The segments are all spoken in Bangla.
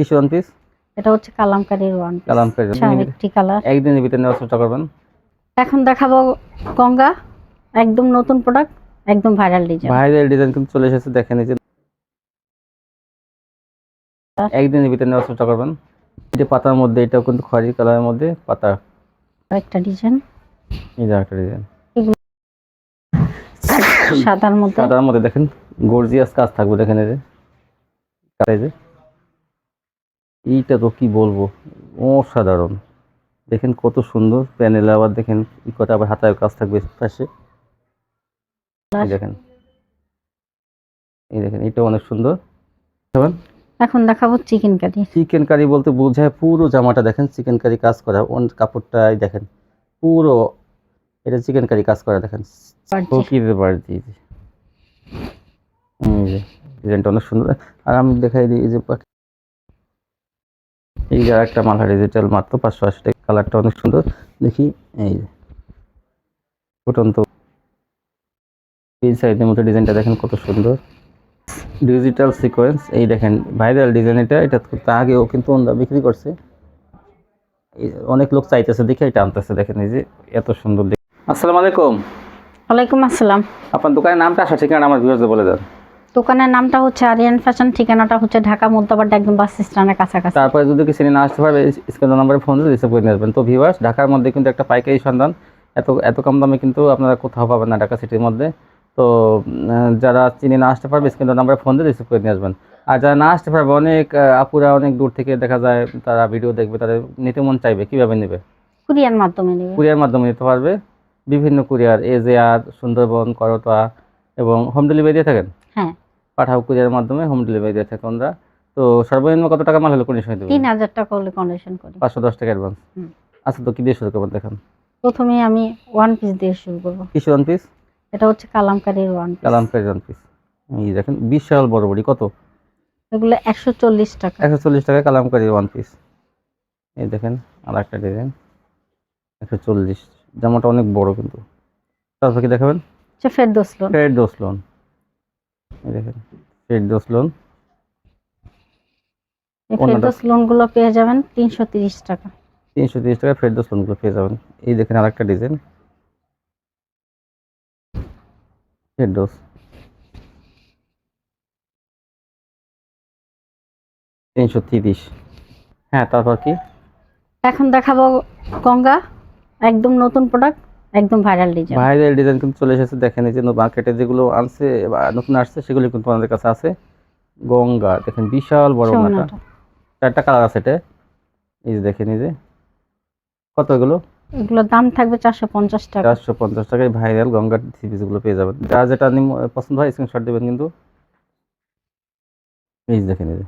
কিসের ওয়ান পিস এটা হচ্ছে কালামকারীর ওয়ান কালামকারী একটি কালার একদিনের ভিতরে নেওয়ার চেষ্টা করবেন। এখন দেখাবো গঙ্গা। একদম নতুন প্রোডাক্ট একদম ভাইরাল ডিজাইন ভাইরাল ডিজাইন কিন্তু চলে এসেছে দেখেন এই যে। একদিনের ভিতরে নেওয়ার চেষ্টা করবেন। এটা পাতার মধ্যে এটাও কিন্তু খয়েরি কালারের মধ্যে পাতা। একটা ডিজাইন এই যে একটা ডিজাইন সাদার মধ্যে। সাদার মধ্যে দেখেন গর্জিয়াস কাজ থাকবে দেখেন এই যে। কাজ এই যে। এইটা তো কি বলব? অসাধারণ। দেখেন কত সুন্দর প্যানেল আবার দেখেন ই কটা আবার হাতায় কাজ থাকবে পাশে। দেখেন। এই দেখেন এটা অনেক সুন্দর। এখন? দেখাবো চিকেন কারি। চিকেন কারি বলতে বোঝায় পুরো জামাটা দেখেন চিকেন কারি কাজ করা অন কাপড়টাই দেখেন। পুরো এটা চিকেন কারি কাজ করা দেখেন। ডিজাইনটা অনেক সুন্দর। আর আমি দেখাই দিই এই যে এই যে একটা মালহার ডিজিটাল মাত্র পাঁচশো আশি টাকা। কালারটা অনেক সুন্দর। দেখি এই যে। ফুটন্ত। এই সাইডের মতো ডিজাইনটা দেখেন কত সুন্দর। ডিজিটাল সিকোয়েন্স এই দেখেন ভাইরাল ডিজাইন এটা। এটা তো আগেও কিন্তু ওনারা বিক্রি করছে। এই অনেক লোক চাইতেছে দেখে এটা আনতেছে। দেখেন এই যে এত সুন্দর। দেখে আসসালামু আলাইকুম। ওয়ালাইকুম আসসালাম। আপনার দোকানের নামটা আসা ঠিকানা আমার ভিউয়ার্সদের বলে দেন। দোকানের নামটা হচ্ছে আরিয়ান ফ্যাশন ঠিকানাটা হচ্ছে ঢাকা মুদ্দাবাড্ডা একদম বাস স্ট্যান্ডের কাছাকাছি। তারপরে যদি কিছু না আসতে পারবে স্ক্রিন নাম্বারে ফোন দিয়ে রিসিভ করে নিয়ে আসবেন। তো ভিউয়ার্স ঢাকার মধ্যে কিন্তু একটা পাইকারি সন্ধান। এত এত কম দামে কিন্তু আপনারা কোথাও পাবেন না ঢাকা সিটির মধ্যে। তো যারা চিনি না আসতে পারবে স্ক্রিন নাম্বারে ফোন দিয়ে রিসিভ করে নিয়ে আসবেন। আর যারা না আসতে পারবে অনেক আপুরা অনেক দূর থেকে দেখা যায় তারা ভিডিও দেখবে তাদের নিতে মন চাইবে কীভাবে নেবে? কুরিয়ার মাধ্যমে নেবে। কুরিয়ার মাধ্যমে নিতে পারবে। বিভিন্ন কুরিয়ার এজেআর সুন্দরবন করতোয়া এবং হোম ডেলিভারি দিয়ে থাকেন? হ্যাঁ। পাঠাও কুরিয়ার মাধ্যমে হোম ডেলিভারি দিয়ে থাকে আমরা তো সর্বনিম্ন কত টাকা মাল হলে কন্ডিশন দেবেন? তিন হাজার টাকা হলে কন্ডিশন করি। পাঁচশো দশ টাকা অ্যাডভান্স। আচ্ছা তো কি দিয়ে শুরু করবেন দেখান। প্রথমে আমি ওয়ান পিস দিয়ে শুরু করব। কিসে ওয়ান পিস এটা হচ্ছে কালামকারীর one piece kalamkari one piece এই দেখেন বিশাল বড় বড়ি কত? এগুলো একশো চল্লিশ টাকা। একশো চল্লিশ টাকা কালামকারি ওয়ান পিস এই দেখেন আর একটা ডিজাইন। একশো চল্লিশ। জামাটা অনেক বড় কিন্তু। তারপর কি দেখাবেন? Firdous lawn Firdous lawn দেখেন ফেড দোস লোন ফেরদোস লোনগুলো পেয়ে যাবেন তিনশো তিরিশ টাকা। তিনশো তিরিশ টাকা ফেড দোস লোনগুলো পেয়ে যাবেন। এই দেখেন আর একটা ডিজাইন। ফেড দোস তিনশো তিরিশ। হ্যাঁ তারপর কি? এখন দেখাবো গঙ্গা একদম নতুন প্রোডাক্ট একদম ভাইরাল ডিজাইন ভাইরাল ডিজাইন কিন্তু চলে এসেছে দেখেন এই যে মার্কেটে যেগুলো আনছে বা নতুন আসছে সেগুলো কিন্তু আমাদের কাছে আছে। গঙ্গা দেখেন বিশাল বড় ওনাটা চারটা কালার আছে এটা। এই যে দেখেন এই যে। কত এগুলো? এগুলোর দাম থাকবে চারশো পঞ্চাশ টাকা। চারশো পঞ্চাশ টাকায় ভাইরাল গঙ্গার থ্রি পিসগুলো পেয়ে যাবেন। যার যেটা পছন্দ হয় স্ক্রিনশট দেবেন কিন্তু। এই যে দেখেন এই যে।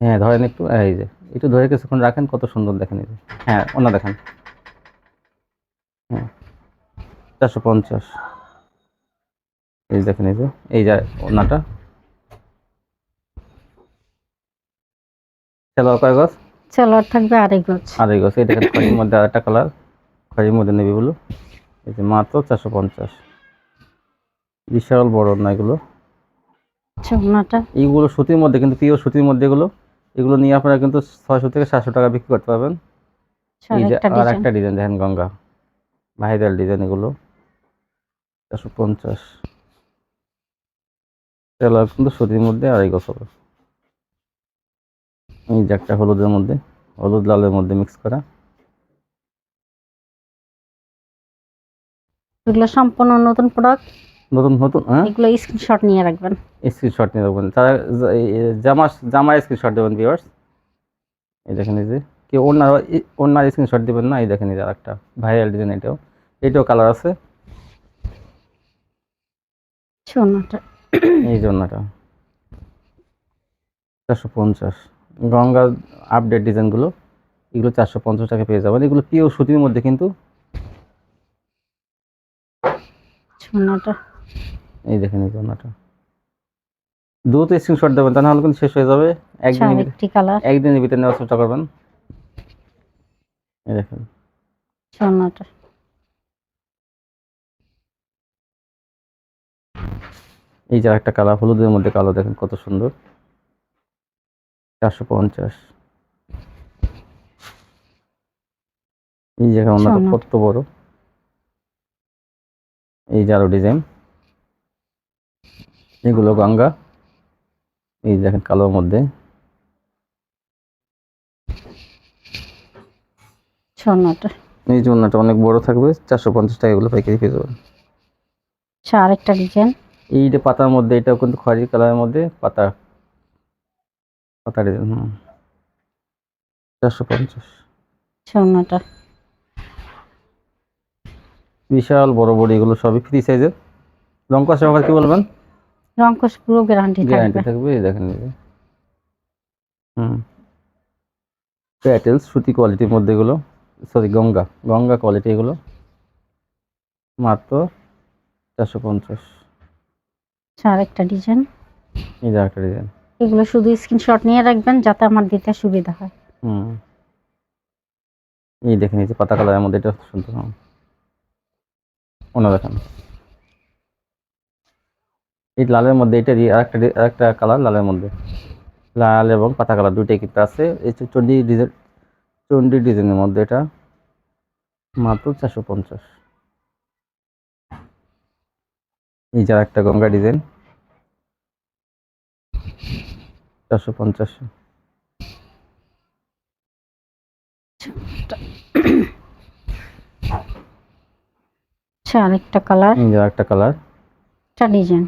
হ্যাঁ ধরেন একটু এই যে। একটু ধরে কিছুক্ষণ রাখেন কত সুন্দর দেখেন এই যে। হ্যাঁ ওনা দেখেন। হ্যাঁ চারশো পঞ্চাশ। এই দেখেন এই যে এই যে ওনাটা কয় সেলোয়ার থাকবে আড়াই গজ। আড়াই গছ এই দেখেন খয়ের মধ্যে আর একটা কালার খয়ের মধ্যে নেবে বলো এই যে মাত্র চারশো পঞ্চাশ। বিশাল বড় না এগুলো। আচ্ছা এইগুলো সুতির মধ্যে কিন্তু পিওর সুতির মধ্যে এগুলো এগুলো নিয়ে আপনারা কিন্তু ছয়শো থেকে সাতশো টাকা বিক্রি করতে পারবেন। আর একটা ডিজাইন দেখেন গঙ্গা। ভাইরাল ডিজাইন এগুলো। চারশো পঞ্চাশ। তেলার কিন্তু সুতির মধ্যে আড়াই গছ হবে এই যে একটা হলুদের মধ্যে হলুদ লালের মধ্যে মিক্স করা। এগুলো সম্পূর্ণ নতুন প্রোডাক্ট নতুন নতুন হ্যাঁ? এগুলো স্ক্রিনশট নিয়ে রাখবেন। স্ক্রিনশট নিয়ে রাখবেন। তারা জামা জামার স্ক্রিনশট দেবেন ভিউয়ার্স এই দেখেন এই যে কেউ ওনার ওনার স্ক্রিনশট দেবেন না এই দেখেন এই যে একটা ভাইরাল ডিজাইন এটাও। এটাও কালার আছে। এই ওনাটা চারশো পঞ্চাশ। গঙ্গার আপডেট ডিজাইনগুলো এগুলো চারশো পঞ্চাশ টাকা পেয়ে যাবেন। এগুলো পিওর সুতির মধ্যে কিন্তু এই দেখেন এই ওনাটা দ্রুত স্ক্রিনশট দেবেন তা নাহলে কিন্তু শেষ হয়ে যাবে। একদিন একদিনের ভিতরে নেওয়ার চেষ্টা করবেন। এই দেখেন। আচ্ছা, এই যে একটা কালার হলুদের মধ্যে কালো দেখেন কত সুন্দর। চারশো পঞ্চাশ। এই জায়গা ওনাটা কত বড়? এই যে আরও ডিজাইন। এগুলো গঙ্গা। এই দেখেন কালোর মধ্যে। এই যে ওনাটা অনেক বড় থাকবে চারশো পঞ্চাশ টাকা এগুলো পাইকারি পেয়ে যাবেন। আচ্ছা আরেকটা ডিজাইন। এই যে পাতার মধ্যে এটাও কিন্তু খয়েরি কালারের মধ্যে পাতা পাতা ডিজাইন হুম। চারশো পঞ্চাশ। স্বর্ণটা বিশাল বড় বড় এগুলো সবই ফ্রি সাইজের। রং কষা আবার কি বলবেন? রঙ্কশ পুরো গ্যারান্টি গ্যারান্টি থাকবে থাকবে এই দেখেন হুম। প্যাটেলস সুতি কোয়ালিটির মধ্যে এগুলো। সরি গঙ্গা। গঙ্গা কোয়ালিটি এগুলো। মাত্র চারশো পঞ্চাশ। আচ্ছা আরেকটা ডিজাইন এই যে একটা ডিজাইন এগুলো শুধু স্ক্রিনশট নিয়ে রাখবেন যাতে আমার দিতে সুবিধা হয়। হুম। এই দেখেন এই যে পাতা কালারের মধ্যে এটা সুন্দর হুম। অন্য দেখেন। এই লালের মধ্যে এটা আরেকটা আরেকটা কালার লালের মধ্যে। লাল এবং পাতা কালার দুইটাই কিন্তু আছে। এই ডিজাইন চন্ডি ডিজাইনের মধ্যে এটা মাত্র চারশো পঞ্চাশ। এই যে একটা গঙ্গা ডিজাইন। চারশো পঞ্চাশ। আচ্ছা আরেকটা কালার। এই যে একটা কালার। একটা ডিজাইন।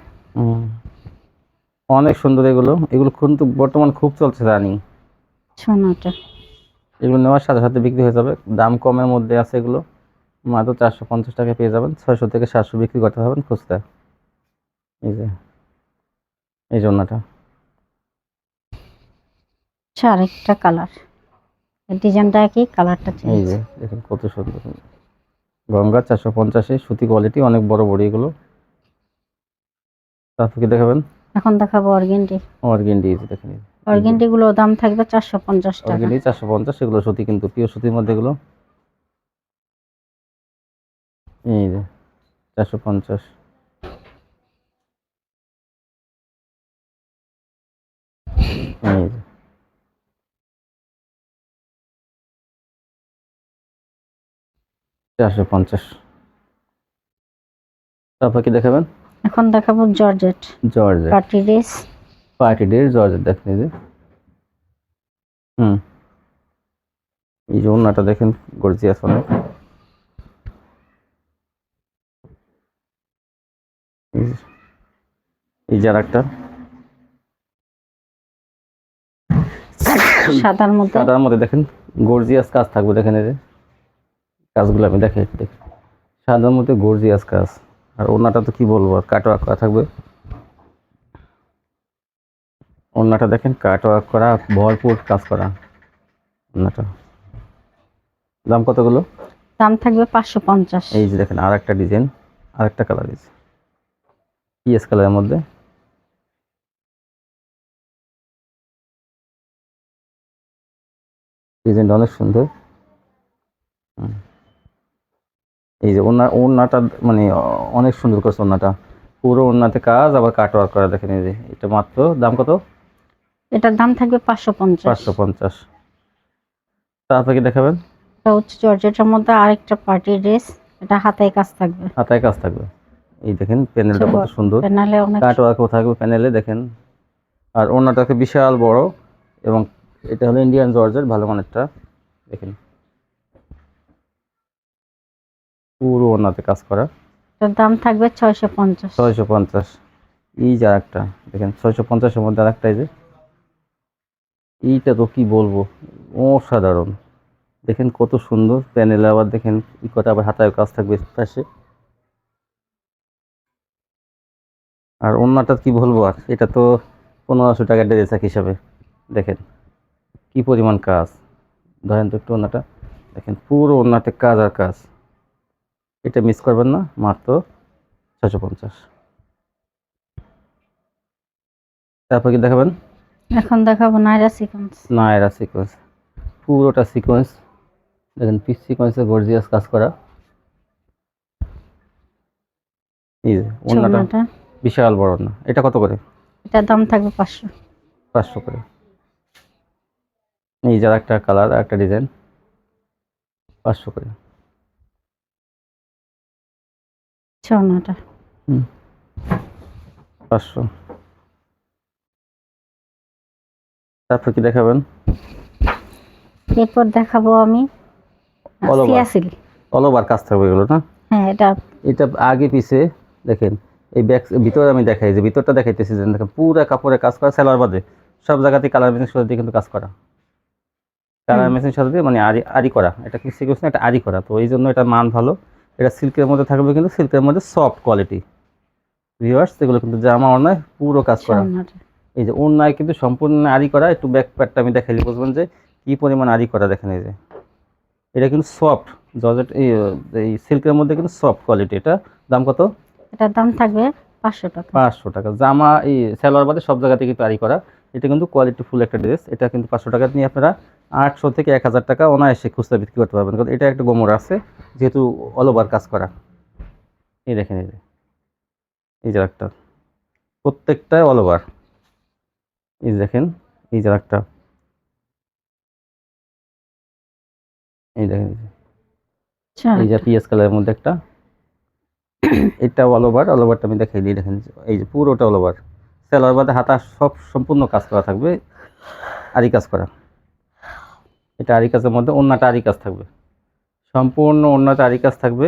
অনেক সুন্দর এগুলো। এগুলো কিন্তু বর্তমান খুব চলছে রানিং। সোনাটা এগুলো নেওয়ার সাথে সাথে বিক্রি হয়ে যাবে। দাম কমের মধ্যে আছে এগুলো। মাত্র চারশো পঞ্চাশ টাকা পেয়ে যাবেন। ছয়শো থেকে সাতশো বিক্রি করতে পারবেন খুচরা। এই যে এই জন্যটা আচ্ছা আরেকটা কালার ডিজাইনটা একই কালারটা এই যে দেখেন কত সুন্দর। গঙ্গা চারশো পঞ্চাশে সুতি কোয়ালিটি অনেক বড় বড় এগুলো। তারপর কি দেখাবেন। এখন দেখাবো অর্গেন্ডি অর্গেন্ডি দেখেন। অর্গেন্ডি গুলো দাম থাকবে চারশো পঞ্চাশ টাকা। অর্গেন্ডি চারশো পঞ্চাশ এগুলো সুতি কিন্তু পিওর সুতির মধ্যে এগুলো। এই যে চারশো পঞ্চাশ। চারশো পঞ্চাশ। তারপর কি দেখাবেন? এখন দেখাবো georgette. George party dress. Party day george দেখেন এই যে। হুম। এই যে ওনাটা দেখেন গর্জিয়াস অনেক। এই যে- আরেকটা। সাদার মধ্যে। সাদার মধ্যে দেখেন গর্জিয়াস কাজ থাকবে দেখেন এই যে। কাজগুলো আমি দেখে দেখি সাদার মধ্যে গর্জিয়াস কাজ। আর ওনাটা তো কি বলব আর কাটওয়ার্ক করা থাকবে। ওনাটা দেখেন কাটওয়ার্ক করা ভরপুর কাজ করা ওনাটা দাম কতগুলো? দাম থাকবে পাঁচশো পঞ্চাশ। এই যে দেখেন আর একটা ডিজাইন আর একটা কালার আছে পিএস কালারের মধ্যে? ডিজাইনটা অনেক সুন্দর। হুম। এই যে ওনা ওনাটা মানে অনেক সুন্দর করছে ওনাটা। পুরো ওনাতে কাজ আবার কাট ওয়ার্ক করা দেখেন এই যে এটা মাত্র দাম কত? এটার দাম থাকবে পাঁচশো পঞ্চাশ। পাঁচশো পঞ্চাশ। তারপরে কি দেখাবেন? এটা হচ্ছে জর্জেটের মধ্যে আরেকটা পার্টি ড্রেস এটা হাতায় কাজ থাকবে। হাতায় কাজ থাকবে। এই দেখেন প্যানেলটা কত সুন্দর। প্যানেলে অনেক কাট ওয়ার্কও থাকবে প্যানেলে দেখেন। আর ওনাটাকে বিশাল বড় এবং এটা হলো ইন্ডিয়ান জর্জের ভালো মানেরটা দেখেন। পুরো ওনাতে কাজ করা। এটার দাম থাকবে ছয়শো পঞ্চাশ। ছয়শো পঞ্চাশ। এই যে আরেকটা দেখেন ছয়শো পঞ্চাশের মধ্যে আরেকটা এই যে। এইটা তো কি বলব অসাধারণ। দেখেন কত সুন্দর প্যানেলে আবার দেখেন ই কটা আবার হাতায় কাজ থাকবে পাশে। আর অন্যটা কি বলব আর এটা তো পনেরোশো টাকা ড্রেস এক হিসাবে। দেখেন কি পরিমাণ কাজ। ধরেন তো একটু অন্যটা দেখেন পুরো অন্যতে কাজ আর কাজ। এটা মিস করবেন না মাত্র ছশো পঞ্চাশ। তারপর কি দেখাবেন? এখন দেখাবো নাইরা সিকোয়েন্স না এরা সিকোয়েন্স পুরোটা সিকোয়েন্স দেখেন পিস সিকোয়েন্সে গর্জিয়াস কাজ করা। এই যে অন্যটা বিশাল বড় না এটা কত করে? এটার দাম থাকবে পাঁচশো। পাঁচশো করে। এই যার একটা কালার একটা ডিজাইন পাঁচশো করে। সোনাটা পাঁচশো। তারপর কি দেখাবেন? এরপর দেখাবো আমি। সিয়াসিল। অল ওভার কাজ থাকবে এগুলো না? হ্যাঁ এটা এটা আগে পিছে দেখেন এই ব্যাক ভিতরে আমি দেখাই যে ভিতরটা দেখাইতেছি যে দেখেন পুরো কাপড়ে কাজ করা সেলার বাদে। সব জায়গাতে কালার মেশিন সাথে দিয়ে কিন্তু কাজ করা। কালার মেশিন সাথে দিয়ে মানে আরি আরি করা। এটা কি সিকুয়েন্স না এটা আরি করা। তো এই জন্য এটা মান ভালো। এটা সিল্কের মধ্যে থাকবে কিন্তু সিল্কের মধ্যে সফট কোয়ালিটি ভিউয়ার্স এগুলো কিন্তু জামা অন্যায় পুরো কাজ করা। এই যে অন্যায় কিন্তু সম্পূর্ণ আড়ি করা একটু ব্যাক প্যাডটা আমি দেখাইলে বুঝবেন যে কি পরিমাণ আড়ি করা দেখেন এই যে। এটা কিন্তু সফট জর্জেট এই সিল্কের মধ্যে কিন্তু সফট কোয়ালিটি এটা দাম কত? এটার দাম থাকবে পাঁচশো টাকা। পাঁচশো টাকা। জামা এই সালোয়ার বাদে সব জায়গাতে কিন্তু আড়ি করা। এটা কিন্তু কোয়ালিটি ফুল একটা ড্রেস এটা কিন্তু পাঁচশো টাকা নিয়ে আপনারা আটশো থেকে এক হাজার টাকা অনায়াসে খুচরা বিক্রি করতে পারবেন। কারণ এটা একটা গোমর আছে যেহেতু অল ওভার কাজ করা। এই দেখেন এই যে এই যে একটা প্রত্যেকটাই অল ওভার। এই দেখেন এই যে একটা এই দেখেন এই যে। এই যে। পিএস কালারের মধ্যে একটা। এটা অল ওভার অল ওভারটা আমি দেখাই দিই দেখেন এই যে পুরোটা অল ওভার। সেলার বাদে হাতা সব সম্পূর্ণ কাজ করা থাকবে আরি কাজ করা। এটা আরি কাজের মধ্যে অন্যটা আরি কাজ থাকবে। সম্পূর্ণ অন্যটা আরি কাজ থাকবে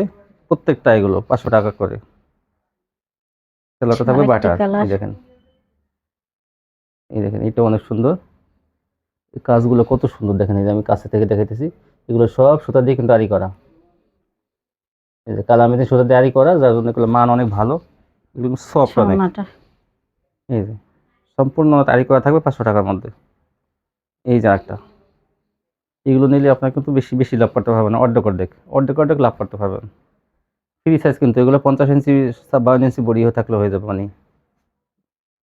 প্রত্যেকটা এগুলো পাঁচশো টাকা করে। সেলারটা থাকবে বাটার এই দেখেন। এই দেখেন এটা অনেক সুন্দর। এই কাজগুলো কত সুন্দর দেখেন এই যে আমি কাছে থেকে দেখাইতেছি। এগুলো সব সুতা দিয়ে কিন্তু আরি করা। এই যে কালামিতে সুতা দিয়ে আরি করা যার জন্য এগুলো মান অনেক ভালো। এগুলো সফট অনেক। এই যে সম্পূর্ণ তারিখ করা থাকবে পাঁচশো টাকার মধ্যে। এই যে একটা এগুলো নিলে আপনার কিন্তু বেশি বেশি লাভ করতে পারবেন অর্ধেক অর্ধেক অর্ধেক অর্ধেক লাভ করতে পারবেন। ফ্রি সাইজ কিন্তু এগুলো পঞ্চাশ ইঞ্চি বাউন্ন ইঞ্চি বড়ি হয়ে থাকলে হয়ে যাবে মানে।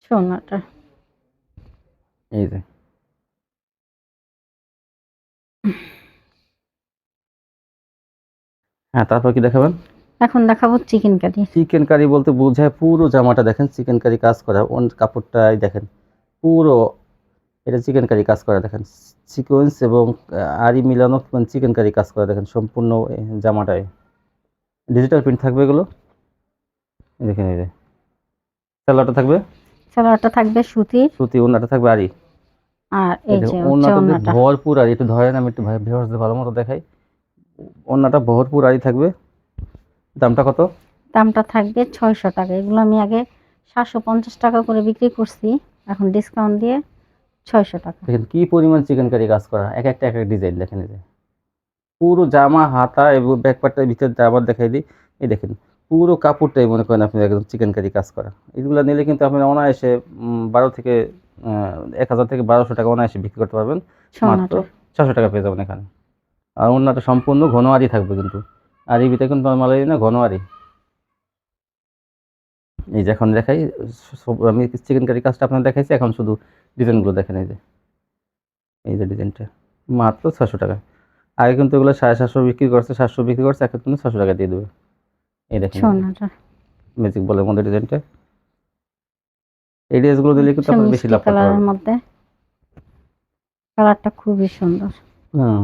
সোনাটা। এই যে। হ্যাঁ তারপর কি দেখাবেন? এখন দেখাবো চিকেন কারি চিকেন কারি বলতে বোঝায় পুরো জামাটা দেখেন চিকেন কারি কাজ করা অন কাপড়টাই দেখেন পুরো এটা চিকেন কারি কাজ করা দেখেন। সিকোয়েন্স এবং আরি মিলানো চিকেন কারি কাজ করা দেখেন সম্পূর্ণ জামাটায়। ডিজিটাল প্রিন্ট থাকবে এগুলো? এই যে। সালোয়ারটা থাকবে? সালোয়ারটা থাকবে সুতি। সুতি ওনাটা থাকবে আরি। আর এই যে ওড়নাটা ভরপুর আরি একটু ধরেন আমি একটু ভিউয়ার্সদের ভালো মতো দেখাই। ওড়নাটা ভরপুর আরি থাকবে। দামটা কত? দামটা থাকবে ছয়শো টাকা। এগুলো আমি আগে সাতশো পঞ্চাশ টাকা করে বিক্রি করছি। এখন ডিসকাউন্ট দিয়ে ছয়শো টাকা। দেখেন কি পরিমাণ চিকেন কারি কাজ করা। এক একটা এক এক ডিজাইন দেখেন এই যে। পুরো জামা হাতা এবং ব্যাকপার্টের ভিতরে আবার দেখাই দিই এই দেখেন পুরো কাপড়টাই মনে করেন আপনি একদম চিকেন কারি কাজ করা। এগুলো নিলে কিন্তু আপনি অনায়াসে বারো থেকে এক হাজার থেকে বারোশো টাকা অনায়াসে বিক্রি করতে পারবেন। মাত্র ছশো টাকা পেয়ে যাবেন এখানে। আর অন্যটা সম্পূর্ণ ঘনোয়ারি থাকবে কিন্তু। আর এই ভিতরে কিন্তু নর্মালি না ঘনোয়ারি। এই যে এখন দেখাই আমি চিকেন কারি কাজটা আপনার দেখাইছি এখন শুধু ডিজাইনগুলো দেখেন এই যে। এই যে ডিজাইনটা। মাত্র ছশো টাকা। আগে কিন্তু এগুলো সাড়ে সাতশো বিক্রি করছে সাতশো বিক্রি করছে এখন কিন্তু ছশো টাকা দিয়ে দেবে। এই দেখেন ম্যাজিক বলের মধ্যে ডিজাইনটা। এই ড্রেসগুলো দিলে কিন্তু আপনার বেশি লাভ কালারের মধ্যে। কালারটা খুবই সুন্দর। হুম।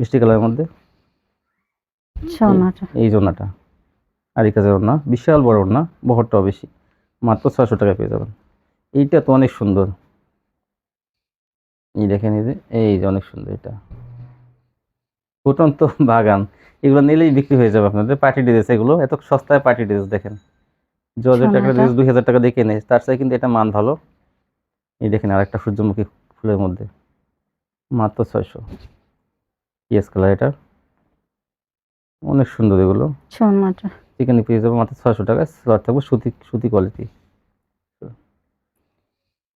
মিষ্টি কালারের মধ্যে। এই জন্যটা আর এই কাজের ওড়না বিশাল বড় ওড়না বহরটাও বেশি। মাত্র ছশো টাকা পেয়ে যাবেন। এইটা তো অনেক সুন্দর। এই দেখেন এই যে এই যে অনেক সুন্দর এটা। ফুটন্ত বাগান। এগুলো নিলেই বিক্রি হয়ে যাবে আপনাদের। পার্টি ড্রেস এগুলো এত সস্তায় পার্টি ড্রেস দেখেন। একটা সোনাটা। ড্রেস দুই হাজার টাকা দেখে নেই তার চাই কিন্তু এটা মান ভালো। এই দেখেন আর একটা সূর্যমুখী ফুলের মধ্যে। মাত্র ছয়শো। ইয়েস কালার এটা। অনেক সুন্দর এগুলো। চিকেন পেয়ে যাব মাত্র ছয়শো টাকা। স্লট থাকবে সুতি সুতি কোয়ালিটি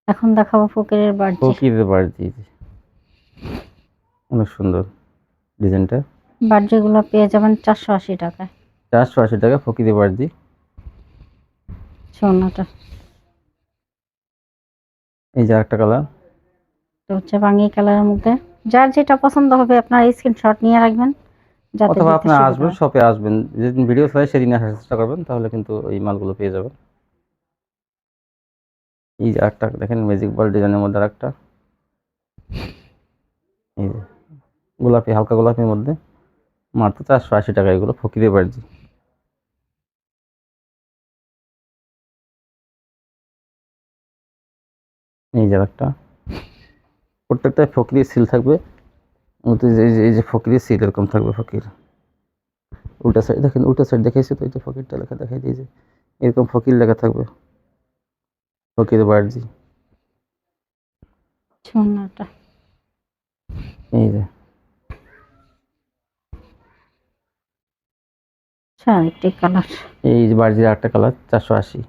এখন দেখাবো ফকিরের বাড়ি ফকিরের বাড়ি অনেক সুন্দর ডিজাইনটা। বার্জিগুলো পেয়ে যাবেন চারশো আশি টাকায়। চারশো আশি টাকা ফকিরের বাড়ি সোনাটা এই যে একটা কালার। তো হচ্ছে বাঙ্গি কালারের মধ্যে। যার যেটা পছন্দ হবে আপনার স্ক্রিনশট নিয়ে রাখবেন অথবা আপনি আসবেন শপে আসবেন। যেদিন ভিডিও চাই সেদিন আসার চেষ্টা করবেন তাহলে কিন্তু এই মালগুলো পেয়ে যাবেন। এই যে একটা দেখেন ম্যাজিক বল ডিজাইনের মধ্যে আর একটা এই যে, গোলাপি, হালকা গোলাপির মধ্যে। মাত্র চারশো আশি টাকা এগুলো ফকিরে বাড়জি এই যে একটা প্রত্যেকটা ফকিরি সিল থাকবে। এই যে- এই যে ফকিরি সিল এরকম থাকবে ফকির। উল্টা সাইড দেখেন উল্টা সাইড দেখাইছি তো, এই যে ফকিরটা লেখা দেখাই দিয়েছে। এরকম ফকির লেখা থাকবে। চারটি কালার। এই যে বার্জির আটটা কালার চারশো আশি।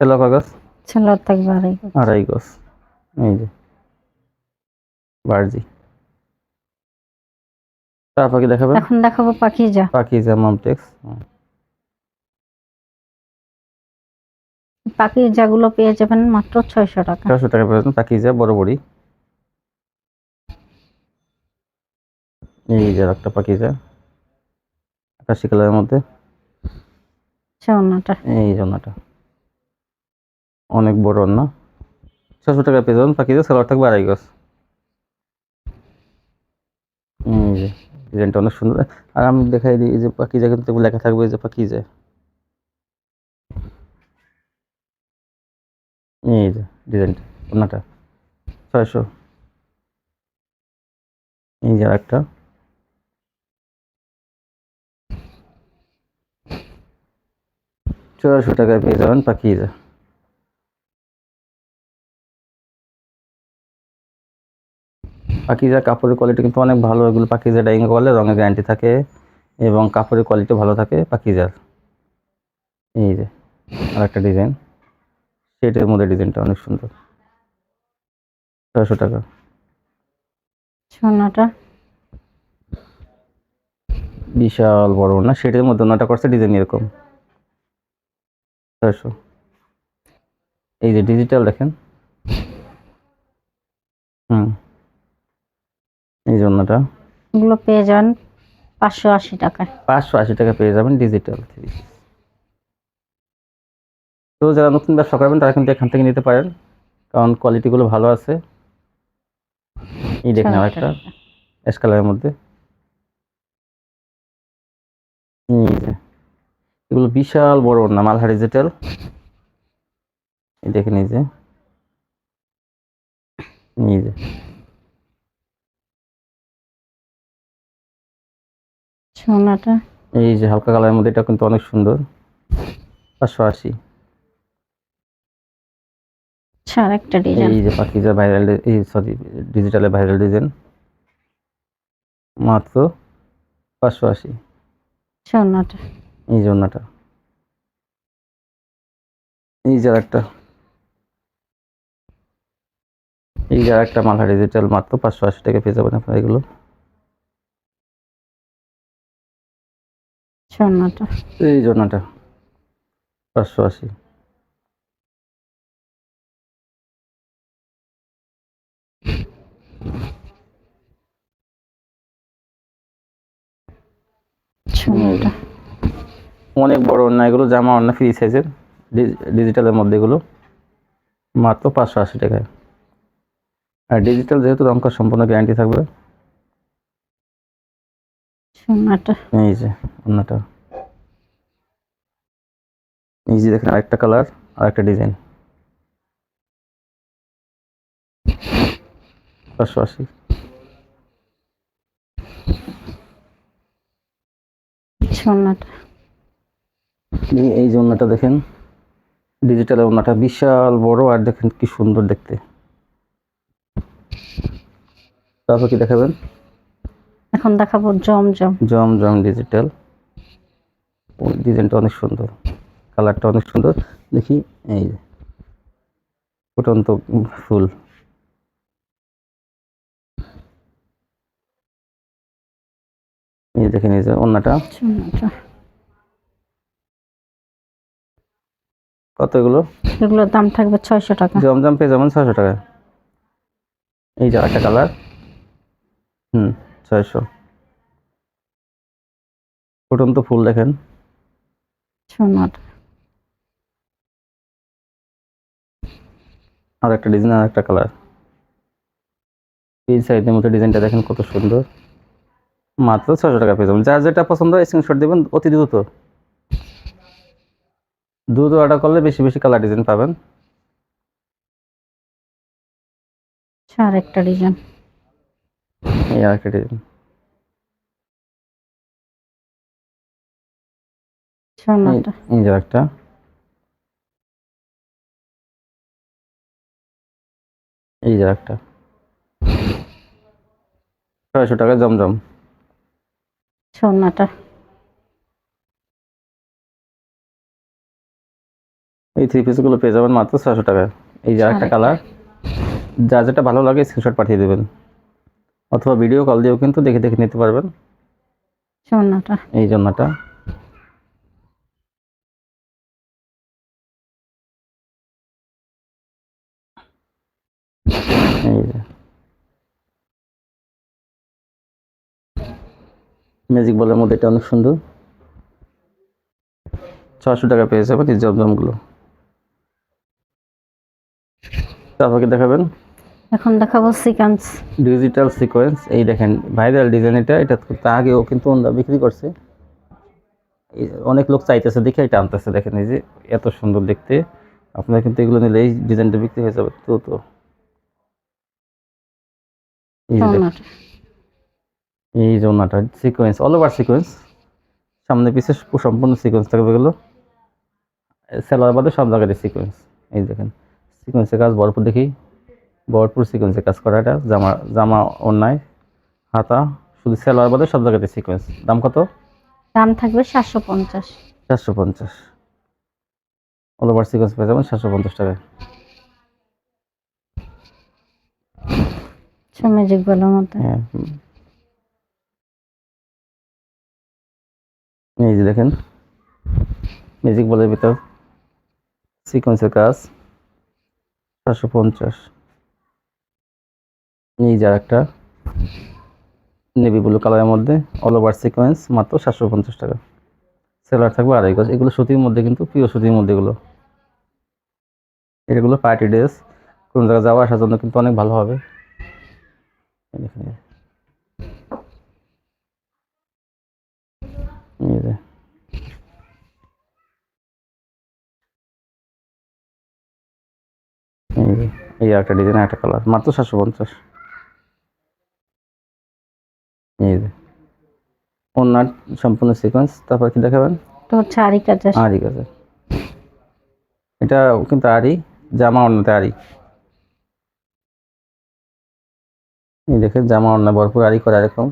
তেলো কাগজ ছেলে থাকবে আড়াই গজ। আড়াই গজ। এই যে। তার পাখি এখন দেখাবো পাখি যা। পাখি যা মামটেক্স। পাখি যাগুলো পেয়ে যাবেন মাত্র ছয়শো টাকা। চারশো টাকা পেয়েছেন পাখি যা বড় এই যে একটা পাখি যা আকাশি কালারের মধ্যে। এই জন্যটা অনেক বড় না? ছশো টাকা পেয়ে যাবেন পাখি যা সালোয়ার থাকবে আড়াই গজ। এই যে ডিজাইনটা অনেক সুন্দর। আর আমি দেখাই দিই যে পাখি যা কিন্তু লেখা থাকবে যে পাখি যা এই যে ডিজাইনটা ওনাটা ছয়শো এই যে একটা ছয়শো টাকায় পেয়ে যাবেন যা। পাকিজা কাপড়ের কোয়ালিটি কিন্তু অনেক ভালো। এগুলো পাকিজা ডাইং করলে রঙের গ্যারান্টি থাকে এবং কাপড়ের কোয়ালিটি ভালো থাকে পাকিজার এই যে। আর একটা ডিজাইন সেটের মধ্যে ডিজাইনটা অনেক সুন্দর। ছয়শো টাকা। সোনাটা বিশাল বড় না সেটের মধ্যে ওনাটা করছে ডিজাইন এরকম। ছয়শো। এই যে ডিজিটাল দেখেন। হুম। এই জন্যটা এগুলো পেয়ে যাবেন পাঁচশো আশি টাকায়। পাঁচশো আশি টাকা পেয়ে যাবেন ডিজিটাল। থ্রি তো যারা নতুন ব্যবসা করবেন তারা কিন্তু এখান থেকে নিতে পারেন কারণ কোয়ালিটিগুলো ভালো আছে। এই দেখেন আর একটা অ্যাশ কালারের মধ্যে। এগুলো বিশাল বড় না মালহা ডিজিটাল যে। এই যে। সোনাটা। এই যে হালকা কালারের মধ্যে এটা কিন্তু অনেক সুন্দর। পাঁচশো আশি। আর একটা ডিজাইন এই যে পাখিজা ভাইরাল এই সরি ডিজিটালে ভাইরাল ডিজাইন মাত্র পাঁচশো আশি। এই জন্যটা এই যে একটা এই যে একটা মালহা ডিজিটাল মাত্র পাঁচশো আশি টাকা পেয়ে যাবেন আপনারা এগুলো। সোনাটা এই জন্যটা পাঁচশো আশি। অনেক বড় অন্য এগুলো জামা অন্য ফ্রি সাইজের ডিজিটালের মধ্যে এগুলো। মাত্র পাঁচশো আশি টাকায়। আর ডিজিটাল যেহেতু রঙকার সম্পূর্ণ গ্যারান্টি থাকবে। এই যে অন্যটা। এই যে দেখেন আরেকটা কালার আর একটা ডিজাইন পাঁচশো আশি। এই- যে অন্যটা দেখেন। ডিজিটালের অন্যটা বিশাল বড় আর দেখেন কি সুন্দর দেখতে। তারপর কি দেখাবেন? এখন দেখাবো জমজম। জম জম ডিজিটাল ডিজাইনটা অনেক সুন্দর। কালারটা অনেক সুন্দর। দেখি এই ফুটন্ত ফুল। এই যে দেখেন এই অন্যটা কত এগুলো? দাম থাকবে ছয়শো টাকা। জমজম পেয়ে যাবেন ছয়শো টাকা। এই যে একটা কালার। হুম ছয়শো। ফুটন্ত ফুল দেখেন। সোনাটা আর একটা ডিজাইন আর একটা কালার। এই সাইডের মতো ডিজাইনটা দেখেন কত সুন্দর। মাত্র ছশো টাকা পেয়ে যাবেন যার যেটা পছন্দ হয় স্ক্রিনশট দেবেন অতি দ্রুত। দ্রুত অর্ডার করলে বেশি বেশি কালার ডিজাইন পাবেন। আর একটা ডিজাইন এই আরেকটা ডিজাইন এই যে একটা। এই যে একটা। ছয়শো টাকা জমজম। স্বর্ণটা এই থ্রি পিসগুলো পেয়ে যাবেন মাত্র ছয়শো টাকা। এই যা একটা কালার যা যেটা ভালো লাগে স্ক্রিনশট পাঠিয়ে দেবেন। অথবা ভিডিও কল দিয়েও কিন্তু দেখে দেখে নিতে পারবেন। স্বর্ণটা এই জন্যটা এই যে ম্যাজিক বলের মধ্যে এটা অনেক সুন্দর। ছশো টাকা পেয়ে যাবেন এই জমজমগুলো। তারপর দেখাবেন। এখন দেখাবো সিকোয়েন্স ডিজিটাল সিকোয়েন্স এই দেখেন ভাইরাল ডিজাইন এটা এটা তো আগেও কিন্তু ওনারা বিক্রি করছে। অনেক লোক চাইতেছে দেখে এটা আনতেছে দেখেন এই যে এত সুন্দর দেখতে। আপনারা কিন্তু এগুলো নিলে এই ডিজাইনটা বিক্রি হয়ে যাবে তো তো এই যে ওনাটা সিকোয়েন্স অল ওভার সিকোয়েন্স সামনে পিছে সম্পূর্ণ সিকোয়েন্স থাকবে এগুলো। সেলার বাদে সব জায়গাতে সিকোয়েন্স এই দেখেন সিকোয়েন্সের কাজ ভরপুর দেখি। ভরপুর সিকোয়েন্সের কাজ করা এটা জামা জামা অন্যায় হাতা শুধু সেলার বাদে সব জায়গাতে সিকোয়েন্স দাম কত? দাম থাকবে সাতশো পঞ্চাশ। চারশো পঞ্চাশ। অল ওভার সিকোয়েন্স পেয়ে যাবেন সাতশো পঞ্চাশ টাকায়। ম্যাজিক বলার মধ্যে হ্যাঁ এই যে দেখেন মিউজিক বলের ভিতর সিকোয়েন্সের কাজ চারশো পঞ্চাশ। এই যে একটা নেভি ব্লু কালারের মধ্যে অল ওভার সিকোয়েন্স মাত্র সাতশো পঞ্চাশ টাকা। সেলার থাকবে আড়াই গজ। এগুলো সুতির মধ্যে কিন্তু প্রিয় সুতির মধ্যে এগুলো। এগুলো পার্টি ড্রেস কোনো জায়গায় যাওয়া আসার জন্য কিন্তু অনেক ভালো হবে এই দেখেন এই। এই যে এই একটা ডিজাইন একটা কালার। মাত্র সাতশো পঞ্চাশ। এই ওনার সম্পূর্ণ সিকোয়েন্স তারপর কি দেখাবেন? তো হচ্ছে আরি কাজের আরি এটা কিন্তু আরি জামা অন্যতে আরি। এই দেখেন জামা অন্য ভরপুর আরি করা এরকম।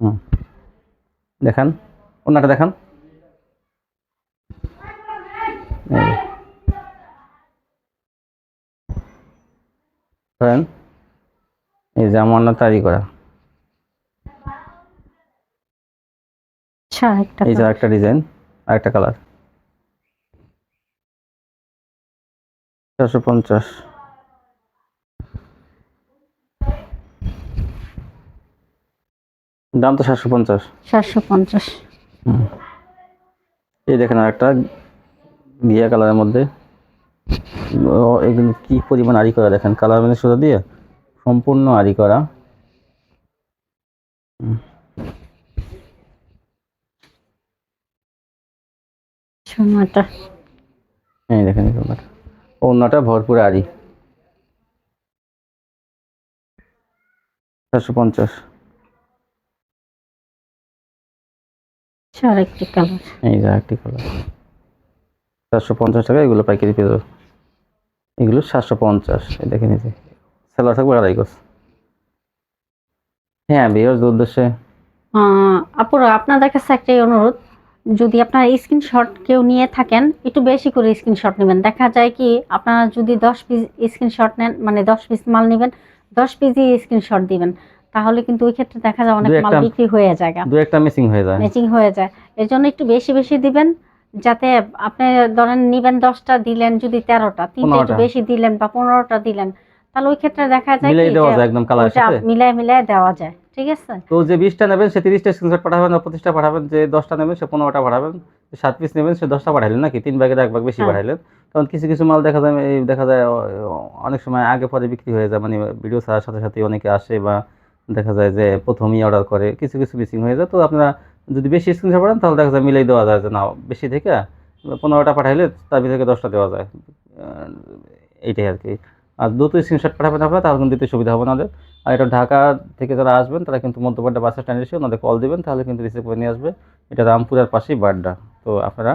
হুম। দেখান অন্যটা দেখান এই যে। ধরেন এই জামা অন্য তারি করা। আচ্ছা একটা এই যে একটা ডিজাইন আর একটা কালার চারশো পঞ্চাশ। দাম তো সাতশো পঞ্চাশ। সাতশো পঞ্চাশ। এই দেখেন আর একটা ঘিয়া কালারের মধ্যে। এগুলো কি পরিমাণ আড়ি করা? দেখেন কালার মানে সোজা দিয়ে সম্পূর্ণ আড়ি করা। দেখেন ওনাটা ভরপুর আড়ি। চারশো পঞ্চাশ। কালার। এই যে একটি কালার। চারশো পঞ্চাশ টাকা এগুলো পাইকারি পেয়ে এগুলো সাতশো পঞ্চাশ এই দেখে নিতে সেলার থাকবে আড়াই গজ। হ্যাঁ বিয়ের উদ্দেশ্যে। আপুরা আপনাদের কাছে একটাই অনুরোধ যদি আপনারা স্ক্রিনশট কেউ নিয়ে থাকেন একটু বেশি করে স্ক্রিনশট নেবেন। দেখা যায় কি আপনারা যদি দশ পিস স্ক্রিনশট নেন মানে দশ পিস মাল নেবেন দশ পিসই স্ক্রিনশট দিবেন। তাহলে কিন্তু ওই ক্ষেত্রে দেখা যায় অনেক মাল বিক্রি হয়ে যায় দু একটা মিসিং হয়ে যায়। ম্যাচিং হয়ে যায়। এর জন্য একটু বেশি বেশি দিবেন যাতে আপনি ধরেন নিবেন দশটা দিলেন যদি তেরোটা তিনটা বেশি দিলেন বা পনেরোটা দিলেন তাহলে ওই ক্ষেত্রে দেখা যায় মিলাই দেওয়া যায় একদম কালারের ওটা সাথে? মিলাই মিলাই দেওয়া যায় ঠিক আছে? তো যে নেবেন সে স্ক্রিনশট পাঠাবেন পঁচিশটা পাঠাবেন যে নেবেন সে পাঠাবেন সাত পিস নেবেন সে পাঠাইলেন নাকি? তিন ভাগের এক ভাগ বেশি হ্যাঁ। পাঠাইলেন। কারণ কিছু কিছু মাল দেখা যায় দেখা যায় অনেক সময় আগে পরে বিক্রি হয়ে যায় মানে ভিডিও ছাড়ার সাথে সাথে অনেকে আসে বা দেখা যায় যে প্রথমেই অর্ডার করে কিছু কিছু মিসিং হয়ে যায়। তো আপনারা যদি বেশি স্ক্রিনশট পাঠান, তাহলে দেখা যায় মিলাই দেওয়া যায় যে না, বেশি থেকে পনেরোটা পাঠাইলে তার ভিতরে দশটা দেওয়া যায়। এইটাই আর কি। আর দ্রুত স্ক্রিনশট পাঠাবেন আপনারা, তাহলে কিন্তু দিতে সুবিধা হবে না ওদের। আর এটা ঢাকা থেকে যারা আসবেন, তারা কিন্তু মধ্যপাড়া বাস স্ট্যান্ডে এসে ওনাদের কল দেবেন, তাহলে কিন্তু রিসিভ করে নিয়ে আসবে। এটা রামপুরের পাশেই বাড্ডা। তো আপনারা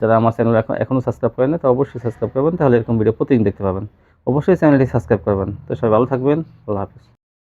যারা আমার চ্যানেল এখন এখনও সাবস্ক্রাইব করেন না তো অবশ্যই সাবস্ক্রাইব করবেন, তাহলে এরকম ভিডিও প্রতিদিন দেখতে পাবেন। অবশ্যই চ্যানেলটি সাবস্ক্রাইব করবেন। তো সবাই ভালো থাকবেন। আল্লাহ হাফিজ।